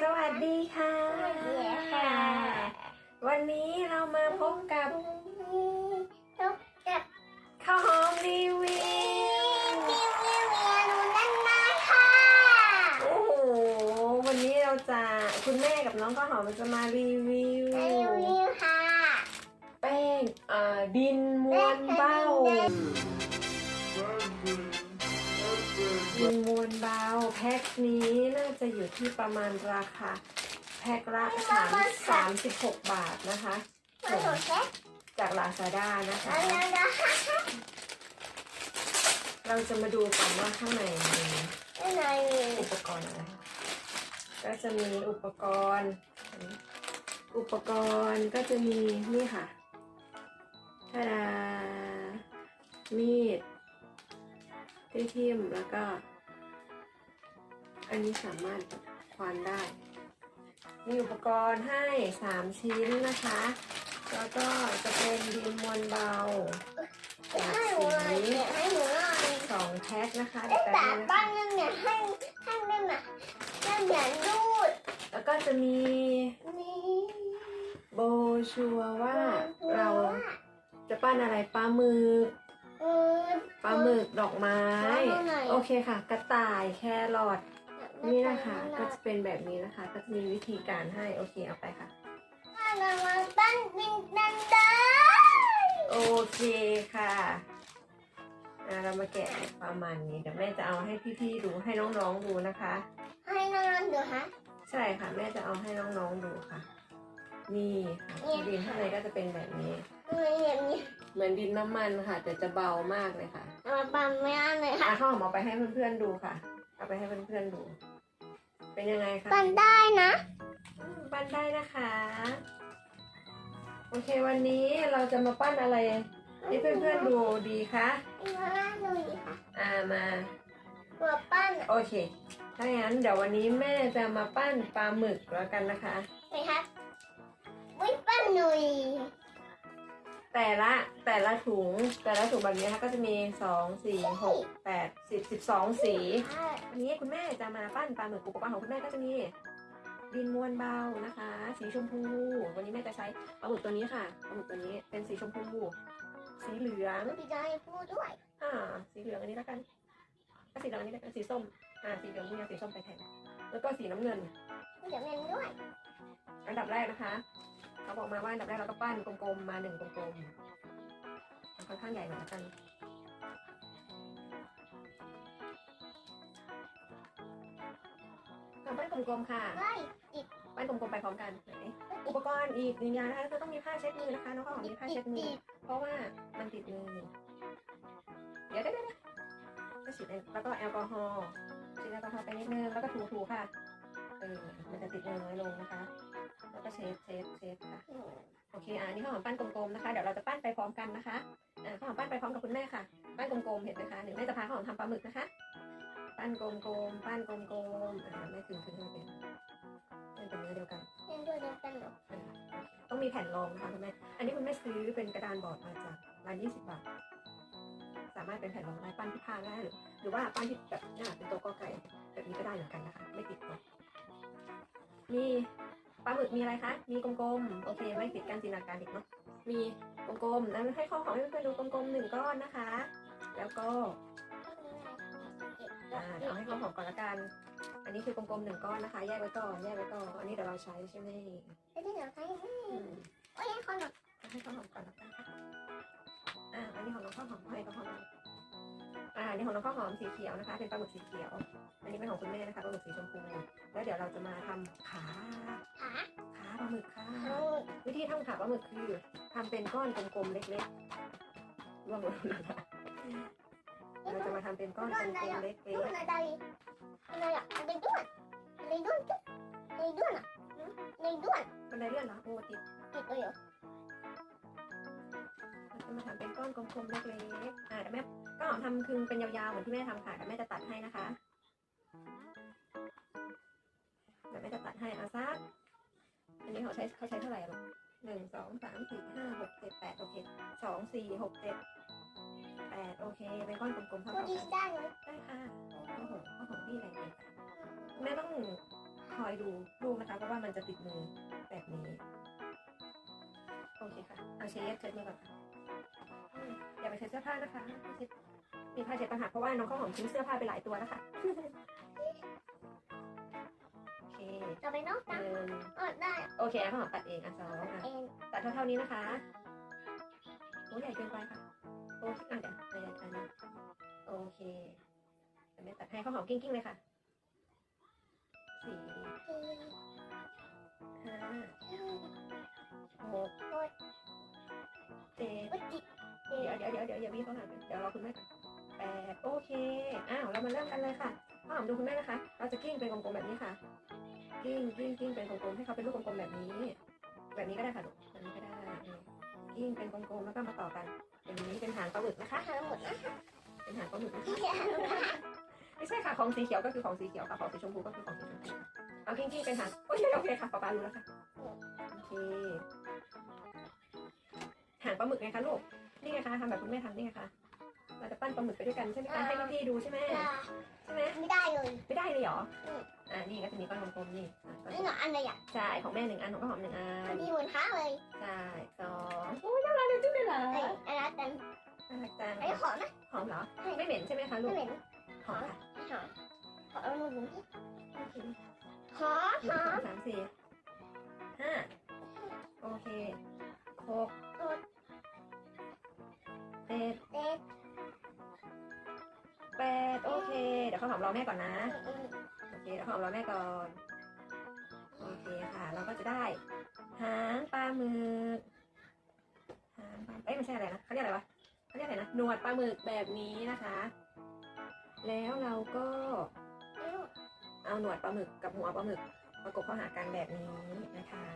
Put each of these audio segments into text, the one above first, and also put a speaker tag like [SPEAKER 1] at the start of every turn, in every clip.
[SPEAKER 1] สวัสดีค่ะ
[SPEAKER 2] ค่ะ
[SPEAKER 1] วันนี้เรามาพบกับ
[SPEAKER 2] พบกับ
[SPEAKER 1] ข้าวหอมรีวิว
[SPEAKER 2] นิวนิวเมียหนูนั่นมาค่ะ
[SPEAKER 1] โอ้โห วันนี้เราจะคุณแม่กับน้องข้าวหอมจะมารีวิว
[SPEAKER 2] นิวนิวค่ะ
[SPEAKER 1] แป้งอ่าดินม้วนเบ้า ดินม้วนเบาแพ็คนี้น่าจะอยู่ที่ประมาณราคา แพ็คละสามสามสิบหกบาทนะคะ
[SPEAKER 2] มาหนูเช็ค
[SPEAKER 1] จากลาซาด้านะคะ
[SPEAKER 2] แล้วนะ
[SPEAKER 1] เราจะมาดูกันว่าข้างในมี
[SPEAKER 2] ข้างในมี
[SPEAKER 1] อุปกรณ์อะไร ก็จะมีอุปกรณ์ อุปกรณ์ก็จะมีนี่ค่ะทาดามีดที่ทิ่มแล้วก็ อันนี้สามารถควานได้ มีอุปกรณ์ให้สามชิ้นนะคะ แล้วก็จะเป็นดินมวลเบาจาก
[SPEAKER 2] ให้หนูหน่อย
[SPEAKER 1] สี
[SPEAKER 2] เนี่ยให้หนูหน่อย
[SPEAKER 1] สองแพ็คนะคะ
[SPEAKER 2] ได้
[SPEAKER 1] เดี๋ยว
[SPEAKER 2] แต่
[SPEAKER 1] แป๊บนึง
[SPEAKER 2] บ้า
[SPEAKER 1] นะคะ
[SPEAKER 2] นนึงเนี่ยให้ให้ได้ไหมได้เหมือนรูด
[SPEAKER 1] แล้วก็จะมี
[SPEAKER 2] นี่
[SPEAKER 1] โบชัวร์ว่าเราจะปั้นอะไรปลาหมึก
[SPEAKER 2] เออ
[SPEAKER 1] ปลาหมึกดอกไม้
[SPEAKER 2] ปลาหมึกไหน
[SPEAKER 1] โอเคค่ะ กระต่ายแครอท นี่นะคะก็จะเป็นแบบนี้นะคะ ก็จะมีวิธีการให้โอเคเอาไปค่ะ
[SPEAKER 2] เรามาปั้นดินดันได้
[SPEAKER 1] โอเคค่ะอะ เรามาแกะประมาณนี้เดี๋ยวแม่จะเอาให้พี่ๆดูให้น้องๆดูนะคะ
[SPEAKER 2] ให้น้องๆดูฮะ
[SPEAKER 1] ใช่ค่ะ แม่จะเอาให้น้องๆดูค่ะ นี่ค่ะ
[SPEAKER 2] เนี่ย
[SPEAKER 1] ดินข้างในก็จะเป็นแบบนี้
[SPEAKER 2] มันอย่างนี้
[SPEAKER 1] เหมือนดินน้ำมันค่ะ แต่จะเบามากเลยค่ะ
[SPEAKER 2] เอามาปั้นไม่ได้เลยค่ะ
[SPEAKER 1] อะข้าวหอมเอาไปให้เพื่อนๆดูค่ะ เอาไปให้เพื่อนๆดู เป็นยังไงคะ
[SPEAKER 2] ปั้นได้นะ
[SPEAKER 1] อืมปั้นได้นะคะ โอเควันนี้เราจะมาปั้นอะไรให้เพื่อนๆดูดีคะ
[SPEAKER 2] มาล่าหนูดิค่ะ
[SPEAKER 1] อ่ามา
[SPEAKER 2] ตัวปั้น
[SPEAKER 1] โอเค ถ้าอย่างนั้นเดี๋ยววันนี้แม่จะมาปั้นปลาหมึกแล้วกันนะคะ
[SPEAKER 2] ไหมคะวิปั้นหนุ่ย
[SPEAKER 1] แต่ละแต่ละถุงแต่ละถุงแบบนี้นะคะก็จะมีสองสี่หกแปดสิบสิบสองสีวันนี้คุณแม่จะมาปั้นปลาหมึกอุปกรณ์ของคุณแม่ก็จะมีดินม้วนเบานะคะ สีชมพู วันนี้แม่จะใช้ปลาหมึกตัวนี้ค่ะปลาหมึกตัวนี้เป็นสีชมพู สีเหลือง
[SPEAKER 2] พี่ได้พูดด้วย
[SPEAKER 1] อ่าสีเหลืองอันนี้แล้วกันก็สีเหลืองอันนี้แล้วกันสีส้มอ่าสีเหลืองนี่สีส้มไปแทนแล้วก็สีน้ำเงิน
[SPEAKER 2] เดี๋ยวเล่นด้วย
[SPEAKER 1] อันดับแรกนะคะ เขาบอกมาว่าอันดับแรกเราก็ปั้นกลมๆมาหนึ่งกลมๆค่อนข้างใหญ่เหมือนกันเอาปั้นกลมๆค่ะ
[SPEAKER 2] ไล่
[SPEAKER 1] ปั้นกลมๆไปพร้อมกันไหนอุปกรณ์อีกหนึ่งอย่างนะคะก็ต้องมีผ้าเช็ดมือนะคะน้องข้าวหอมมีผ้าเช็ดมือเพราะว่ามันติดมือเดี๋ยวเดี๋ยวเดี๋ยวก็ฉีดแล้วก็แอลกอฮอล์ฉีดแอลกอฮอล์ไปนิดนึงแล้วก็ถูๆค่ะเออมันจะติดมือน้อยลงนะคะแล้วก็ เช็ดเช็ดเช็ดค่ะ โอเคอ่านี่ข้าวหอมปั้นกลมๆนะคะ เดี๋ยวเราจะปั้นไปพร้อมกันนะคะอ่าข้าวหอมปั้นไปพร้อมกับคุณแม่ค่ะ ปั้นกลมๆเห็นไหมคะหนึ่งแม่จะพาข้าวหอมทำปลาหมึกนะคะ ปั้นกลมๆ ปั้นกลมๆ อ่าแม่ถึงถึงให้เป็นให้เป็นเนื้อเดียวกัน
[SPEAKER 2] เล่นด้วยเดียวกันเหรอ
[SPEAKER 1] ต้องมีแผ่นรองนะคะคุณแม่ อันนี้คุณแม่ซื้อเป็นกระดานบอร์ดมาจากร้าน20บบาท สามารถเป็นแผ่นรองได้ปั้นที่ผ้าได้หรือหรือว่าปั้นที่แบบหน้าเป็นตัวกอไก่แบบนี้ก็ได้เหมือนกันนะคะ ไม่ติดตัวมี ปลาหมึกมีอะไรคะ มีกลมๆ โอเค ไม่ติดการจินตนาการอีกเนาะ มีกลมๆแล้วให้ข้อของให้เพื่อนๆดูกลมๆหนึ่งก้อนนะคะ แล้วก็อ่าเดี๋ยวเอาให้ข้อของก่อนละกัน อันนี้คือกลมๆหนึ่งก้อนนะคะ แยกไว้ก่อนแยกไว้ก่อน อันนี้เดี๋ยวเราใช้ใช่ไหม
[SPEAKER 2] ไอ้ที่เดี๋ยวใช้
[SPEAKER 1] อืม
[SPEAKER 2] โอ้ยคนแบบ
[SPEAKER 1] ให้ข้าวหอมก่อนแล้วกันค่ะอ่า อันนี้ของน้องข้าวหอมให้ข้าวหอมอ่าอันนี้ของน้องข้าวหอมสีเขียวนะคะ เป็นปลาหมึกสีเขียว อันนี้เป็นของคุณแม่นะคะปลาหมึกสีชมพู แล้วเดี๋ยวเราจะมาทำขา
[SPEAKER 2] ขา
[SPEAKER 1] วิธีทำขาปลาหมึกคือทำเป็นก้อนกลมๆเล็กๆร่วงลงนะคะเราจะมาทำเป็นก้อนกลมๆเล็ก
[SPEAKER 2] ด้วนอะไรอะไรอะอะไรด้วนอะไรด้วนอะไรด้วนอะอะไรด้วน
[SPEAKER 1] ๆบันไดเลื่อนเหรอโอ้ติด
[SPEAKER 2] ติดเลยเหรอ
[SPEAKER 1] เราจะมาทำเป็นก้อนกลมๆเล็กๆ อ่าเดี๋ยวแม่ก็ทำคือเป็นยาวๆเหมือนที่แม่ทำค่ะเดี๋ยวแม่จะตัดให้นะคะเดี๋ยวแม่จะตัดให้เอาซักอั นนี้เขาใช้เขาใช้เท่าไหร่ลูกหนึ่งสองสามสี่ห้าหกเจ็ดแปดโอเคสองสี่หกเจ็ดแปดโอเคเป็นก้อนกลมๆ
[SPEAKER 2] พอ
[SPEAKER 1] เท่าๆ
[SPEAKER 2] ดี
[SPEAKER 1] กัน
[SPEAKER 2] ได้เลย
[SPEAKER 1] ได้ค่ะโอ้โหข้าวหอมพี่อะไรเนี่ยแม่ต้องขอคอยดูลูกนะคะเพราะว่ามันจะติดมือแบบนี้ โอเคค่ะเอาเช็ดเช็ดมือก่อนค่ะอืมอย่าไปเช็ดเสื้อผ้านะคะเช็ดมีผ้าเช็ดต่างหากเพราะว่าน้องข้าวหอมทิ้งเสื้อผ้าไปหลายตัวแล้วค่ะโอเค
[SPEAKER 2] ต่อไปน้อง
[SPEAKER 1] ห
[SPEAKER 2] ตัง
[SPEAKER 1] นึ่ง
[SPEAKER 2] อ๋อได้
[SPEAKER 1] โอเคข้าวหอมตัดเองอะสองอะ
[SPEAKER 2] เอง
[SPEAKER 1] ตัดเท่าๆนี้นะคะโอ้ใหญ่เกินไปค่ะโอเคอะเดี๋ยวระยะกันโอเคแต่ไม่ตัดให้ข้าวหอมกิ้งๆเลยค่ะสี่
[SPEAKER 2] เอง
[SPEAKER 1] ห้า
[SPEAKER 2] เอง
[SPEAKER 1] หกเจ็ด
[SPEAKER 2] อุ๊ยจิเอ
[SPEAKER 1] เดี๋ยวเดี๋ยวเดี๋ยวเดี๋ยวอย่าวิ่งเข้าหากันเดี๋ยวรอคุณแม่ก่อนแปดโอเค อ้าว เรามาเริ่มกันเลยค่ะข้าวหอมดูคุณแม่นะคะ เราจะกิ้งเป็นกลมๆแบบนี้ค่ะ กิ้งกิ้งกิ้งเป็นกลมๆให้เขาเป็นลูกกลมๆแบบนี้ แบบนี้ก็ได้ค่ะลูกแบบนี้ก็ได้นี่กิ้งเป็นกลมๆแล้วก็มาต่อกันอย่างนี้เป็นหางปลาหมึกนะคะ
[SPEAKER 2] ทำหมดนะ
[SPEAKER 1] เป็นหางปลาหมึกนะคะ
[SPEAKER 2] ที่จะทำนะ
[SPEAKER 1] ไม่ใช่ค่ะของสีเขียวก็คือของสีเขียวค่ะของสีชมพูก็คือของสีชมพูค่ะเอากิ้งกิ้งเป็นหางโอเคโอเคค่ะป๊าป๊ารู้แล้วค่ะโอเคหางปลาหมึกไงคะลูกนี่ไงคะทำแบบคุณแม่ทำนี่ไงคะ เราจะปั้นปลาหมึกไปด้วยกันใช่ไหมคะให้พี่ๆดูใช่ไหมใช่ไหม
[SPEAKER 2] ไม่ได้เลย
[SPEAKER 1] ไม่ได้เลยเหรอ
[SPEAKER 2] อืม
[SPEAKER 1] อ่านี่ก็จะมีก้อนกลมๆนี่อะก้อน
[SPEAKER 2] นี่หนูอันเลยอะ
[SPEAKER 1] ใช่ของแม่หนึ่งอันของข้าวหอมหนึ่งอั
[SPEAKER 2] พอนดีเหมือนค้าเลย
[SPEAKER 1] ใช่สองโอ้ยน่ารักเลยจังเลยเหรอ
[SPEAKER 2] เอ้ยอันนั้นกัน
[SPEAKER 1] น่ารักจัง
[SPEAKER 2] อันนี้ขอนะ
[SPEAKER 1] หอมเหรอไม่เหม็นใช่ไหมคะลู
[SPEAKER 2] ไม่
[SPEAKER 1] ก
[SPEAKER 2] เหม็น
[SPEAKER 1] หอมค่ะ
[SPEAKER 2] หอมขอเอามือหนูที่
[SPEAKER 1] โอเค
[SPEAKER 2] หอม
[SPEAKER 1] หนึ่
[SPEAKER 2] ห
[SPEAKER 1] ง
[SPEAKER 2] อ
[SPEAKER 1] สอง
[SPEAKER 2] ม
[SPEAKER 1] สามสี่ห้าโอเคหกเหอมรอแม่ก่อนนะ โอเคเดี๋ยวข้าวหอมรอแม่ก่อน โอเคค่ะ เราก็จะได้ หางปลาหมึก หางปลาเอ้ยไม่ใช่อะไรนะเขาเรียกอะไรวะเขาเรียกอะไรนะ หนวดปลาหมึกแบบนี้นะคะ แล้วเราก็ เอาหนวดปลาหมึกกับหัวปลาหมึกประกบเข้าหากันแบบนี้นะคะ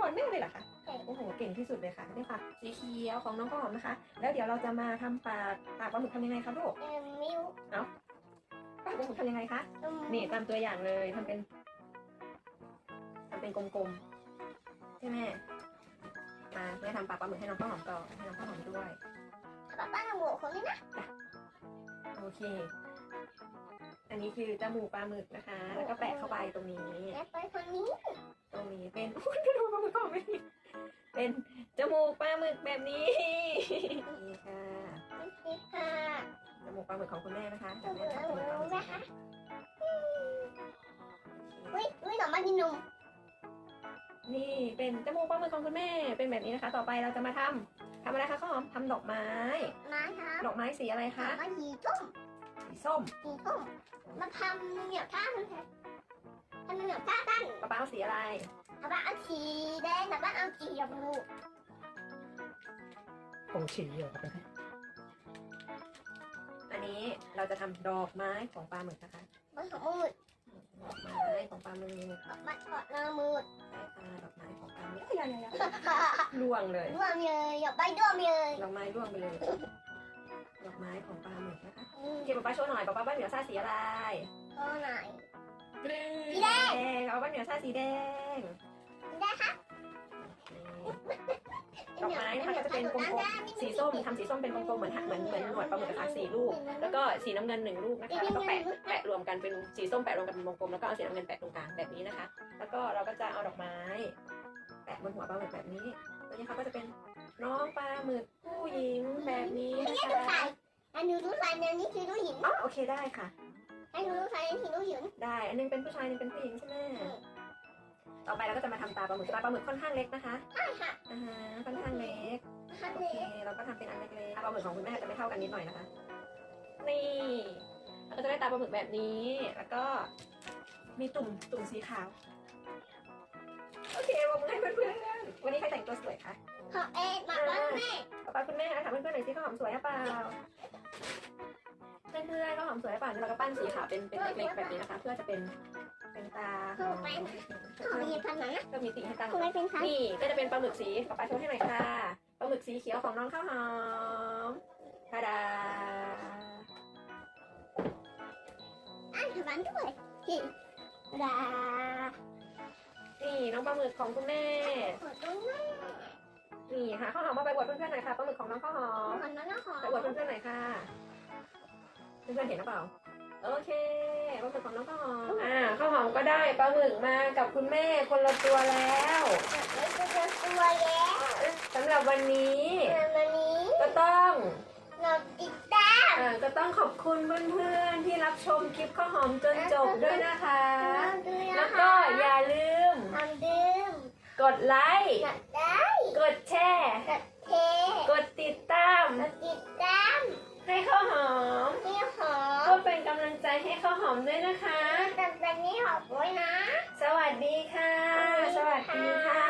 [SPEAKER 1] ก่อนแม่เลยเหรอคะ
[SPEAKER 2] เก่ง
[SPEAKER 1] โอ้โหเก่งที่สุดเลยค่ะนี่ค่ะสีเขียวของน้องข้าวหอมนะคะ แล้วเดี๋ยวเราจะมาทำปากปากปลาหมึกทำยังไงคะลูก
[SPEAKER 2] เอ็มมิว
[SPEAKER 1] ปากปลาหมึกทำยังไงคะ
[SPEAKER 2] อืม
[SPEAKER 1] นี่ตามตัวอย่างเลยทำเป็นทำเป็นกลมๆใช่ไหมมาแม่ทำปากปลาหมึกให้น้องข้าวหอมก่อนให้น้องข้าวหอมด้วย
[SPEAKER 2] ป้าป้าทำหมวกคนนี้นะ
[SPEAKER 1] โอเค อันนี้คือจมูกปลาหมึกนะคะ แล้วก็แปะเข้าไปตรงนี้
[SPEAKER 2] แล้วไปคนนี้
[SPEAKER 1] ต รงนี้เป็นอุ้ยจมูกปลาหมึกของไม่มีเป็นจมูกปลาหมึกแบบนี้นี่ค่ะ
[SPEAKER 2] นี่ค่ะ
[SPEAKER 1] จมูกปลาหมึกของคุณแม่นะคะ
[SPEAKER 2] จะ
[SPEAKER 1] แม่
[SPEAKER 2] เหมือน
[SPEAKER 1] ทำจมูกปลาหมึก
[SPEAKER 2] นะคะอุ้ยอุ้ยหน่อไม้กินนม
[SPEAKER 1] นี่เป็นจมูกปลาหมึกของคุณแม่เป็นแบบนี้นะคะ ต่อไปเราจะมาทำทำอะไรคะข้าวหอมทำดอกไม้
[SPEAKER 2] มาครับ
[SPEAKER 1] ดอกไม้สีอะไร
[SPEAKER 2] หน่
[SPEAKER 1] คะ
[SPEAKER 2] อไม้สีส้ม
[SPEAKER 1] สีส้ม
[SPEAKER 2] สีส้มมาทำเหนียวท่ามันค่ะทำ เหนียวท่าตั้ง
[SPEAKER 1] ป้าป้าเอาสีอะไร
[SPEAKER 2] แต่ว่าเอาสีแดงแต่ว่าเอาสีชมพู
[SPEAKER 1] ผงฉีเหรออันนี้เราจะทำดอกไม้ของปลาหมึกนะคะ
[SPEAKER 2] บนของมืด
[SPEAKER 1] ดอกไม้ของปลาหมึก
[SPEAKER 2] บัดเกาะหน้ามืด
[SPEAKER 1] ใช่ค่ะดอกไม้ของปลาหมึกอย่าอย่าอย่าล่วงเลย
[SPEAKER 2] ร่วมเลยอย่าไปร่วมเลย
[SPEAKER 1] ดอกไม้ล่วงไปเลย ดอกไม้ของปลาหมึกนะคะ
[SPEAKER 2] อืม
[SPEAKER 1] เก็บป้าป้าโชว์หน่อยป้าป้าบ้านเหนือซ่าสีอะไร
[SPEAKER 2] ก็ไหน
[SPEAKER 1] สีแดงป้าป้าบ้านเหนือซ่าสีแดง
[SPEAKER 2] ได้ค่ะ
[SPEAKER 1] ดอกไม้นะคะก็จะเป็นกลมๆสีส้มทำสีส้มเป็นกลมๆเหมือนเหมือนเหมือนหนวดปลาหมึกนะคะสี่ลูก แล้วก็สีน้ำเงินหนึ่งลูกนะคะแล้วก็แปะแปะรวมกันเป็นสีส้มแปะรวมกันเป็นวงกลมแล้วก็เอาสีน้ำเงินแปะตรงกลางแบบนี้นะคะ แล้วก็เราก็จะเอาดอกไม้ แปะบนหัวปลาหมึกแบบนี้ตัวนี้เขาก็จะเป็นน้องปลาหมึกผู้หญิงแบบนี้นะ
[SPEAKER 2] ดู
[SPEAKER 1] คะ
[SPEAKER 2] ใส่อันนี้ดูใส่อันนี้คือดูหญิง
[SPEAKER 1] อ๋อโอเคได้ค่ะ
[SPEAKER 2] อันนี้ดูใส่อันนี้ดูหญิง
[SPEAKER 1] ได้ อันนึงเป็นผู้ชายอันนึงเป็นผู้หญิงใช่ไหมต่อไปเราก็จะมาทำตาปลาหมึกตาปลาหมึกค่อนข้างเล็กนะคะ
[SPEAKER 2] ใช่ค่ะ
[SPEAKER 1] อ่าฮะค่อนข้างเล็ก
[SPEAKER 2] ทำ
[SPEAKER 1] โอ
[SPEAKER 2] เล
[SPEAKER 1] เค
[SPEAKER 2] ย
[SPEAKER 1] เราก็ทำเป็นอันเล็กๆปลาหมึกของคุณแม่จะไม่เท่ากันนิดหน่อยนะคะ นี่เราก็จะได้ตาปลาหมึกแบบนี้ แล้วก็มีตุ่มตุ่มสีขาว โอเคปรบมือให้เพื่อนๆวันนี้ใครแต่งตัวสวยคะ
[SPEAKER 2] ขอเอ็ดมาบ้านแม่
[SPEAKER 1] ป้าป้าคุณแม่ถามเพื่อนๆหน่อยสิข้าวหอมสวยหรือเปล่า เพื่อนๆข้าวหอมสวยหรือเปล่าเดี๋ยวเราก็ปั้นสีขาวเป็นเป็นเล็กๆแบบนี้นะคะ เพื่อจะเป็นเป็นตา
[SPEAKER 2] ขอเอ็ดพันนั้นนะ
[SPEAKER 1] ก็มีสีให้ตา
[SPEAKER 2] ทำไมเป็นพัน
[SPEAKER 1] นี่ก็จะเป็นปลาหมึกสีป้าป้าโชว์ให้หน่อยค่ะปลาหมึกสีเขียวของน้องข้าวหอมทาดา
[SPEAKER 2] อันทำบ้านด้วยจีดา
[SPEAKER 1] นี่น้องปลาหมึกของคุณแม่นี่ค่ะข้าวหอมมาไปอวดเพื่อนๆหน่อยค่ะปลาหมึกของน้องข้าวหอม
[SPEAKER 2] ขอนั้นนะขอ
[SPEAKER 1] ไปอวดเพื่อนๆหน่อยค่ะ เพื่อนๆเห็นหรือเปล่า โอเคปลาหมึกของน้องข้าวหอมอ่าข้าวหอมก็ได้ปลาหมึกมากับคุณแม่คนละตัวแล้ว
[SPEAKER 2] ไม่จะเจอตัวแล้ว
[SPEAKER 1] สำหรับวันนี้
[SPEAKER 2] วันนี้
[SPEAKER 1] ก็ต้อง
[SPEAKER 2] เราติดตาม
[SPEAKER 1] เอ่อก็ต้องขอบคุณเพื่อนๆที่รับชมคลิปข้าวหอมจนจบด้วยนะคะ
[SPEAKER 2] ด้วย
[SPEAKER 1] แล้
[SPEAKER 2] นะ
[SPEAKER 1] วก็
[SPEAKER 2] คะ
[SPEAKER 1] อย่าลืม
[SPEAKER 2] ทำดื่ม
[SPEAKER 1] กดไลค์
[SPEAKER 2] กดได้
[SPEAKER 1] กดแชร์
[SPEAKER 2] กดเท
[SPEAKER 1] กดติดตาม
[SPEAKER 2] กดติดตาม
[SPEAKER 1] ให้ข้าวหอม
[SPEAKER 2] ที่หอ
[SPEAKER 1] ก็
[SPEAKER 2] ม
[SPEAKER 1] เป็นกำลังใจให้ข้าวหอมด้วยนะคะ
[SPEAKER 2] แต่ตอนนี้หอมไว้นะ
[SPEAKER 1] สวัสดีค่ะ สวัสดีค่ะ